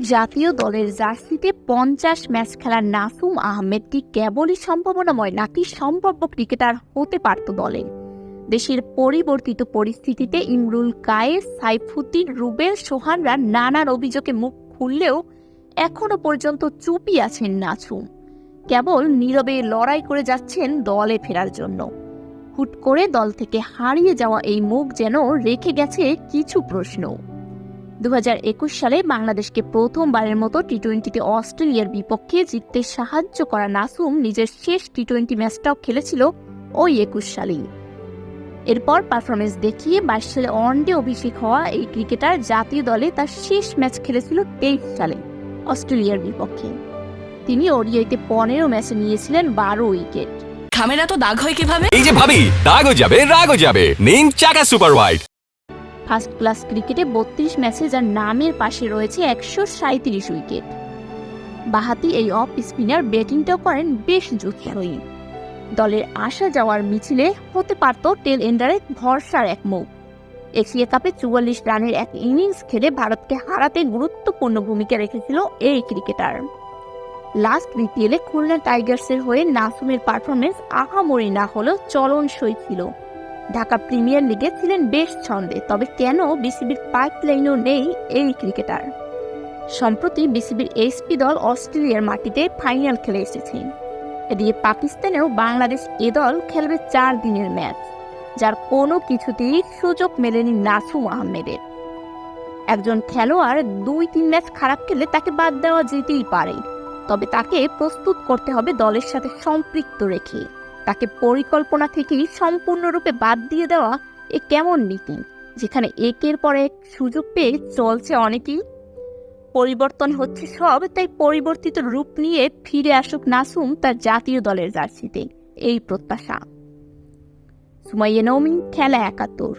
জাতীয় দলের জার্সিতে পঞ্চাশ ম্যাচ খেলার নাসুম আহমেদ কি কেবলই সম্ভাবনাময় নাকি সম্ভাব্য ক্রিকেটার হতে পারত দলে? দেশের পরিবর্তিত পরিস্থিতিতে ইমরুল কায়েস, সাইফুদ্দিন, রুবেল সোহানরা নানার অভিযোগে মুখ খুললেও এখনও পর্যন্ত চুপি আছেন নাসুম। কেবল নীরবে লড়াই করে যাচ্ছেন দলে ফেরার জন্য। হুট করে দল থেকে হারিয়ে যাওয়া এই মুখ যেন রেখে গেছে কিছু প্রশ্ন দুহাজার একুশ সালে বাংলাদেশকে প্রথমবারের মতো টি টোয়েন্টিতে অস্ট্রেলিয়ার বিপক্ষে জিততে সাহায্য করা নাসুম নিজের শেষ টি টোয়েন্টি ম্যাচটাও খেলেছিল ওই একুশ সালেই। এরপর পারফরমেন্স দেখিয়ে বাইশ সালে ওয়ানডে অভিষেক হওয়া এই ক্রিকেটার জাতীয় দলে তার শেষ ম্যাচ খেলেছিল তেইশ সালে অস্ট্রেলিয়ার বিপক্ষে। তিনি ওডিআইতে পনেরো ম্যাচে নিয়েছিলেন বারো উইকেট। খামের তো দাগ হয় কীভাবে? এই যে ভাবি দাগও যাবে রাগও যাবে। নিন চাকা সুপার হোয়াইট ফার্স্ট ক্লাস ক্রিকেটে বত্রিশ ম্যাচে যার নামের পাশে রয়েছে একশো সাঁত্রিশ উইকেট। বাহাতি এই অফ স্পিনার ব্যাটিংটাও করেন বেশ জুৎসই দলের আসা যাওয়ার মিছিলে হতে পারত টেল এন্ডারে ভরসার এক মুখ। এশিয়া কাপে চুয়াল্লিশ রানের এক ইনিংস খেলে ভারতকে হারাতে গুরুত্বপূর্ণ ভূমিকা রেখেছিল এই ক্রিকেটার। লাস্ট বিপিএলে খুলনা টাইগার্সের হয়ে নাসুমের পারফরমেন্স আহামরি না হলেও চলনসই ছিল। ঢাকা প্রিমিয়ার লিগে ছিলেন বেশ ছন্দে, তবে কেন বিসিবির পাইপলাইনও নেই এই ক্রিকেটার? সম্প্রতি বিসিবির এসপি দল অস্ট্রেলিয়ার মাটিতে ফাইনাল খেলে এসেছে। এদিকে পাকিস্তানেও বাংলাদেশ এ দল খেলবে চার দিনের ম্যাচ, যার কোনো কিছুতেই সুযোগ মেলেনি নাসুম আহমেদের। একজন খেলোয়াড় দুই তিন ম্যাচ খারাপ খেলে তাকে বাদ দেওয়া যেতেই পারে, তবে তাকে প্রস্তুত করতে হবে দলের সাথে সম্পৃক্ত রেখে। তাকে পরিকল্পনা থেকেই সম্পূর্ণরূপে বাদ দিয়ে দেওয়া এ কেমন নীতি? যেখানে একের পর এক সুযোগ পেয়ে চলছে অনেকেই। পরিবর্তন হচ্ছে সব, তাই পরিবর্তিত রূপ নিয়ে ফিরে আসুক নাসুম তার জাতীয় দলের জার্সিতে। এই প্রত্যাশা। সুমাইয়া নৌমিন, খেলা একাত্তর।